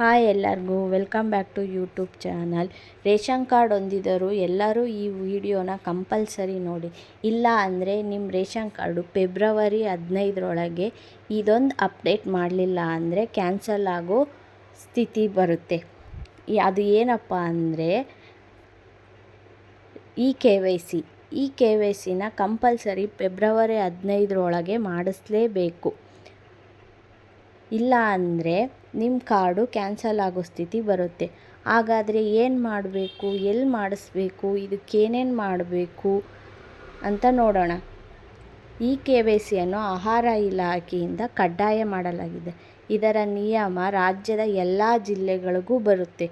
Hi ಎಲ್ಲರಿಗೂ welcome back to YouTube channel ration card ಹೊಂದಿದವರು ಎಲ್ಲರೂ ಈ ವಿಡಿಯೋನ ಕಂಪಲ್ಸರಿ ನೋಡಿ. ಇಲ್ಲ ಅಂದರೆ ನಿಮ್ಮ ರೇಷನ್ ಕಾರ್ಡು ಫೆಬ್ರವರಿ ಹದಿನೈದರೊಳಗೆ ಇದೊಂದು ಅಪ್ಡೇಟ್ ಮಾಡಲಿಲ್ಲ ಅಂದರೆ ಕ್ಯಾನ್ಸಲ್ ಆಗೋ ಸ್ಥಿತಿ ಬರುತ್ತೆ. ಅದು ಏನಪ್ಪ ಅಂದರೆ ಇ ಕೆ ವೈ ಸಿ, ಈ ಕೆ ವೈ ಸಿನ ಕಂಪಲ್ಸರಿ ಫೆಬ್ರವರಿ ಹದಿನೈದರೊಳಗೆ ಮಾಡಿಸ್ಲೇಬೇಕು. ಇಲ್ಲ ಅಂದರೆ ನಿಮ್ಮ ಕಾರ್ಡು ಕ್ಯಾನ್ಸಲ್ ಆಗೋ ಸ್ಥಿತಿ ಬರುತ್ತೆ. ಹಾಗಾದರೆ ಏನು ಮಾಡಬೇಕು? ಎಲ್ಲಿ ಮಾಡಿಸ್ಬೇಕು? ಇದಕ್ಕೇನೇನು ಮಾಡಬೇಕು? ಅಂತ ನೋಡೋಣ. ಈ ಕೆ ವೈ ಸಿಯನ್ನು ಆಹಾರ ಇಲಾಖೆಯಿಂದ ಕಡ್ಡಾಯ ಮಾಡಲಾಗಿದೆ. ಇದರ ನಿಯಮ ರಾಜ್ಯದ ಎಲ್ಲ ಜಿಲ್ಲೆಗಳಿಗೂ ಬರುತ್ತೆ.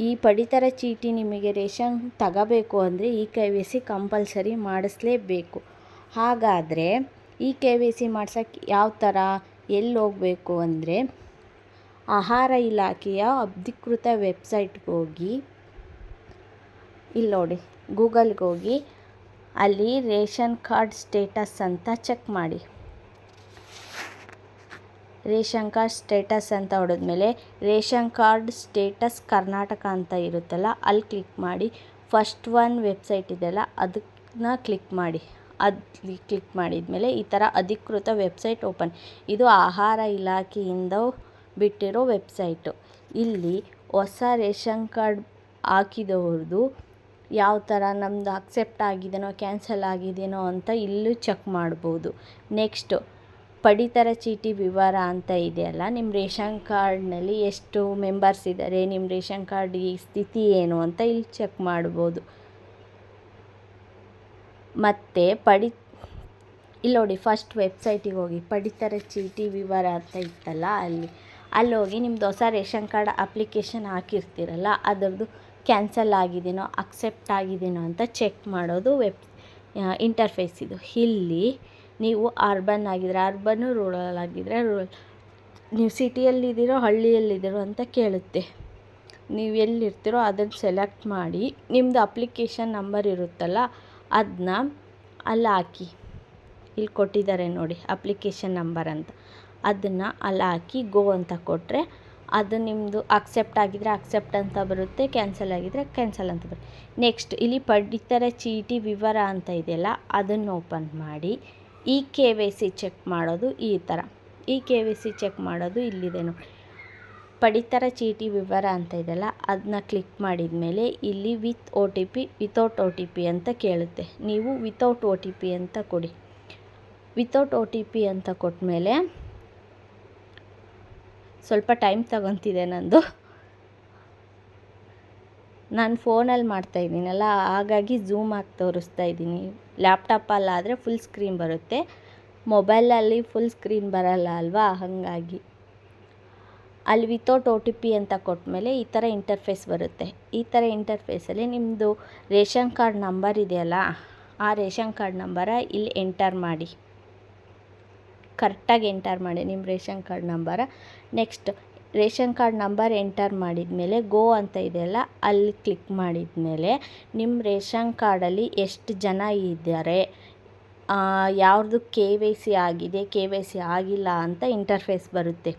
ಈ ಪಡಿತರ ಚೀಟಿ ನಿಮಗೆ ರೇಷನ್ ತಗೋಬೇಕು ಅಂದರೆ ಈ ಕೆ ವೈ ಸಿ ಕಂಪಲ್ಸರಿ ಮಾಡಿಸಲೇಬೇಕು. ಹಾಗಾದರೆ ಈ ಕೆ ವೈ ಸಿ ಮಾಡ್ಸೋಕ್ಕೆ ಯಾವ ಥರ ಎಲ್ಲಿ ಹೋಗಬೇಕು ಅಂದರೆ ಆಹಾರ ಇಲಾಖೆಯ ಅಧಿಕೃತ ವೆಬ್ಸೈಟ್ಗೆ ಹೋಗಿ ಇಲ್ಲಿ ನೋಡಿ ಗೂಗಲ್ಗೆ ಹೋಗಿ, ಅಲ್ಲಿ ರೇಷನ್ ಕಾರ್ಡ್ ಸ್ಟೇಟಸ್ ಅಂತ ಚೆಕ್ ಮಾಡಿ. ರೇಷನ್ ಕಾರ್ಡ್ ಸ್ಟೇಟಸ್ ಅಂತ ಹೊಡೆದ್ಮೇಲೆ ರೇಷನ್ ಕಾರ್ಡ್ ಸ್ಟೇಟಸ್ ಕರ್ನಾಟಕ ಅಂತ ಇರುತ್ತಲ್ಲ, ಅಲ್ಲಿ ಕ್ಲಿಕ್ ಮಾಡಿ, ಫಸ್ಟ್ ಒನ್ ವೆಬ್ಸೈಟ್ ಇದೆಯಲ್ಲ, ಅದನ್ನ ಕ್ಲಿಕ್ ಮಾಡಿ. ಅಲ್ಲಿ ಕ್ಲಿಕ್ ಮಾಡಿದ ಮೇಲೆ ಈ ಥರ ಅಧಿಕೃತ ವೆಬ್ಸೈಟ್ ಓಪನ್. ಇದು ಆಹಾರ ಇಲಾಖೆಯಿಂದ ಬಿಟ್ಟಿರೋ ವೆಬ್ಸೈಟು. ಇಲ್ಲಿ ಹೊಸ ರೇಷನ್ ಕಾರ್ಡ್ ಹಾಕಿದವ್ರದ್ದು ಯಾವ ಥರ ನಮ್ಮದು ಅಕ್ಸೆಪ್ಟ್ ಆಗಿದೆಯೋ ಕ್ಯಾನ್ಸಲ್ ಆಗಿದೆಯೋ ಅಂತ ಇಲ್ಲೂ ಚೆಕ್ ಮಾಡ್ಬೋದು. ನೆಕ್ಸ್ಟು, ಪಡಿತರ ಚೀಟಿ ವಿವರ ಅಂತ ಇದೆಯಲ್ಲ ನಿಮ್ಮ ರೇಷನ್ ಕಾರ್ಡ್ನಲ್ಲಿ ಎಷ್ಟು ಮೆಂಬರ್ಸ್ ಇದ್ದಾರೆ, ನಿಮ್ಮ ರೇಷನ್ ಕಾರ್ಡ್ ಈ ಸ್ಥಿತಿ ಏನು ಅಂತ ಇಲ್ಲಿ ಚೆಕ್ ಮಾಡ್ಬೋದು. ಮತ್ತು ಪಡಿ ಇಲ್ಲಿ ನೋಡಿ ಫಸ್ಟ್ ವೆಬ್ಸೈಟಿಗೆ ಹೋಗಿ, ಪಡಿತರ ಚೀಟಿ ವಿವರ ಅಂತ ಇತ್ತಲ್ಲ ಅಲ್ಲಿ. ಅಲ್ಲಿ ಹೋಗಿ ನಿಮ್ದು ಹೊಸ ರೇಷನ್ ಕಾರ್ಡ್ ಅಪ್ಲಿಕೇಶನ್ ಹಾಕಿರ್ತೀರಲ್ಲ, ಅದರದ್ದು ಕ್ಯಾನ್ಸಲ್ ಆಗಿದೆಯೋ ಅಕ್ಸೆಪ್ಟ್ ಆಗಿದೆಯೋ ಅಂತ ಚೆಕ್ ಮಾಡೋದು ವೆಬ್ ಇಂಟರ್ಫೇಸ್ ಇದು. ಇಲ್ಲಿ ನೀವು ಅರ್ಬನ್ ಆಗಿದ್ರೆ ಅರ್ಬನ್ನು ರೂರಲ್ ಆಗಿದ್ದರೆ ರೂರಲ್ ನೀವು ಸಿಟಿಯಲ್ಲಿದ್ದೀರೋ ಹಳ್ಳಿಯಲ್ಲಿದ್ದೀರೋ ಅಂತ ಕೇಳುತ್ತೆ. ನೀವು ಎಲ್ಲಿರ್ತೀರೋ, ಅದನ್ನು ಸೆಲೆಕ್ಟ್ ಮಾಡಿ ನಿಮ್ಮದು ಅಪ್ಲಿಕೇಶನ್ ನಂಬರ್ ಇರುತ್ತಲ್ಲ ಅದನ್ನ ಅಲ್ಲಿ ಹಾಕಿ ಇಲ್ಲಿ ಕೊಟ್ಟಿದ್ದಾರೆ ನೋಡಿ ಅಪ್ಲಿಕೇಶನ್ ನಂಬರ್ ಅಂತ. ಅದನ್ನು ಅಲ್ಲಿ ಹಾಕಿ ಗೋ ಅಂತ ಕೊಟ್ಟರೆ ಅದು ನಿಮ್ಮದು ಅಕ್ಸೆಪ್ಟ್ ಆಗಿದ್ದರೆ ಅಕ್ಸೆಪ್ಟ್ ಅಂತ ಬರುತ್ತೆ ಕ್ಯಾನ್ಸಲ್ ಆಗಿದ್ದರೆ ಕ್ಯಾನ್ಸಲ್ ಅಂತ ಬರುತ್ತೆ. ನೆಕ್ಸ್ಟ್ ಇಲ್ಲಿ ಪಡಿತರ ಚೀಟಿ ವಿವರ ಅಂತ ಇದೆಯಲ್ಲ, ಅದನ್ನು ಓಪನ್ ಮಾಡಿ, ಈ ಕೆ ವೈ ಸಿ ಚೆಕ್ ಮಾಡೋದು ಈ ಥರ. ಈ ಕೆ ವೈ ಸಿ ಚೆಕ್ ಮಾಡೋದು ಇಲ್ಲಿದೆ ನೋಡಿ. ಪಡಿತರ ಚೀಟಿ ವಿವರ ಅಂತ ಇದೆಯಲ್ಲ ಅದನ್ನ ಕ್ಲಿಕ್ ಮಾಡಿದ ಮೇಲೆ ಇಲ್ಲಿ with O T P without O T P ಅಂತ ಕೇಳುತ್ತೆ. ನೀವು ವಿತೌಟ್ ಒ ಟಿ ಪಿ ಅಂತ ಕೊಡಿ. ವಿತೌಟ್ ಒ ಟಿ ಪಿ ಅಂತ ಕೊಟ್ಟಮೇಲೆ ಸ್ವಲ್ಪ ಟೈಮ್ ತಗೊತಿದೆ ನಂದು. ನಾನು ಫೋನಲ್ಲಿ ಮಾಡ್ತಾ ಇದ್ದೀನಲ್ಲ, ಹಾಗಾಗಿ ಝೂಮ್ ಆಗಿ ತೋರಿಸ್ತಾ ಇದ್ದೀನಿ. ಲ್ಯಾಪ್ಟಾಪಲ್ಲಾದರೆ ಫುಲ್ ಸ್ಕ್ರೀನ್ ಬರುತ್ತೆ. ಮೊಬೈಲಲ್ಲಿ ಫುಲ್ ಸ್ಕ್ರೀನ್ ಬರಲ್ಲ ಅಲ್ವಾ? ಹಾಗಾಗಿ. ಅಲ್ಲಿ ವಿತೌಟ್ ಒ ಟಿ ಪಿ ಅಂತ ಕೊಟ್ಟಮೇಲೆ ಈ ಥರ ಇಂಟರ್ಫೇಸ್ ಬರುತ್ತೆ. ಈ ಥರ ಇಂಟರ್ಫೇಸಲ್ಲಿ ನಿಮ್ಮದು ರೇಷನ್ ಕಾರ್ಡ್ ನಂಬರ್ ಇದೆಯಲ್ಲ, ಆ ರೇಷನ್ ಕಾರ್ಡ್ ನಂಬರ ಇಲ್ಲಿ ಎಂಟರ್ ಮಾಡಿ. ಕರೆಕ್ಟಾಗಿ ಎಂಟರ್ ಮಾಡಿ ನಿಮ್ಮ ration card number next ration card number enter ಮಾಡಿದ ಮೇಲೆ ಗೋ ಅಂತ ಇದೆಯಲ್ಲ ಅಲ್ಲಿ ಕ್ಲಿಕ್ ಮಾಡಿದ ಮೇಲೆ ನಿಮ್ಮ ರೇಷನ್ ಕಾರ್ಡಲ್ಲಿ ಎಷ್ಟು ಜನ ಇದ್ದಾರೆ ಯಾವ್ದು ಕೆ ವೈ ಸಿ ಆಗಿದೆ ಕೆ ವೈ ಸಿ ಆಗಿಲ್ಲ ಅಂತ ಇಂಟರ್ಫೇಸ್ ಬರುತ್ತೆ.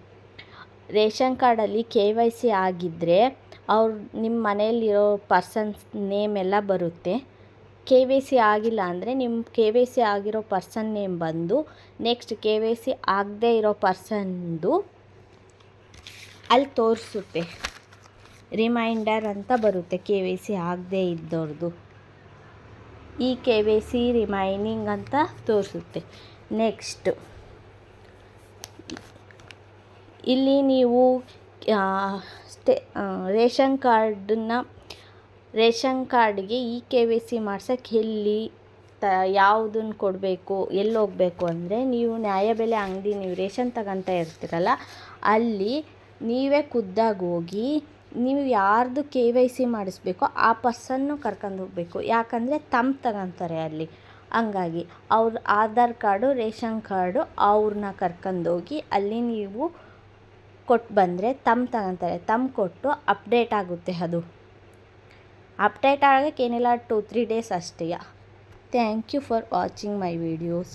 ರೇಷನ್ ಕಾರ್ಡಲ್ಲಿ ಕೆ ವೈ ಸಿ ಆಗಿದ್ದರೆ ಅವ್ರು ನಿಮ್ಮ ಮನೆಯಲ್ಲಿರೋ ಪರ್ಸನ್ಸ್ ನೇಮ್ ಎಲ್ಲ ಬರುತ್ತೆ. ಕೆ ವೈ ಸಿ ಆಗಿಲ್ಲ ಅಂದರೆ ನಿಮ್ಮ ಕೆ ವೈ ಸಿ ಆಗಿರೋ ಪರ್ಸನ್ ನೇಮ್ ಬಂದು ನೆಕ್ಸ್ಟ್ ಕೆ ವೈ ಸಿ ಆಗದೇ ಇರೋ ಪರ್ಸನ್ದು ಅಲ್ಲಿ ತೋರಿಸುತ್ತೆ. ರಿಮೈಂಡರ್ ಅಂತ ಬರುತ್ತೆ ಕೆ ವೈ ಸಿ ಆಗದೇ ಇದ್ದವ್ರದ್ದು ಈ ಕೆ ವೈ ಸಿ ರಿಮೈನಿಂಗ್ ಅಂತ ತೋರಿಸುತ್ತೆ. ನೆಕ್ಸ್ಟು ಇಲ್ಲಿ ನೀವು ಸ್ಟೆ ರೇಷನ್ ಕಾರ್ಡನ್ನ, ರೇಷನ್ ಕಾರ್ಡ್ಗೆ ಇ ಕೆ ವೈ ಸಿ ಮಾಡ್ಸೋಕ್ಕೆ ಎಲ್ಲಿ ತ ಯಾವುದನ್ನು ಕೊಡಬೇಕು, ಎಲ್ಲಿ ಹೋಗಬೇಕು ಅಂದರೆ ನೀವು ನ್ಯಾಯಬೆಲೆ ಅಂಗಡಿ ನೀವು ರೇಷನ್ ತಗೊತಾ ಇರ್ತೀರಲ್ಲ, ಅಲ್ಲಿ ನೀವೇ ಖುದ್ದಾಗಿ ಹೋಗಿ ನೀವು ಯಾರ್ದು ಕೆ ವೈ ಸಿ ಮಾಡಿಸ್ಬೇಕೋ ಆ ಪರ್ಸನ್ನು ಕರ್ಕೊಂಡು ಹೋಗಬೇಕು. ಯಾಕಂದರೆ ತಮ್ಮ ತಗೊತಾರೆ ಅಲ್ಲಿ. ಹಂಗಾಗಿ ಅವ್ರ ಆಧಾರ್ ಕಾರ್ಡು, ರೇಷನ್ ಕಾರ್ಡು ಅವ್ರನ್ನ ಕರ್ಕೊಂಡೋಗಿ ಅಲ್ಲಿ ನೀವು ಕೊಟ್ಟು ಬಂದರೆ ತಮ್ಮ ತಗೊತಾರೆ. ತಮ್ಮ ಕೊಟ್ಟು ಅಪ್ಡೇಟ್ ಆಗುತ್ತೆ ಅದು. ಅಪ್ಡೇಟ್ ಆಗೋಕ್ಕೇನಿಲ್ಲ ಟು, ತ್ರೀ ಡೇಸ್ ಅಷ್ಟೇ. Thank you for watching my videos.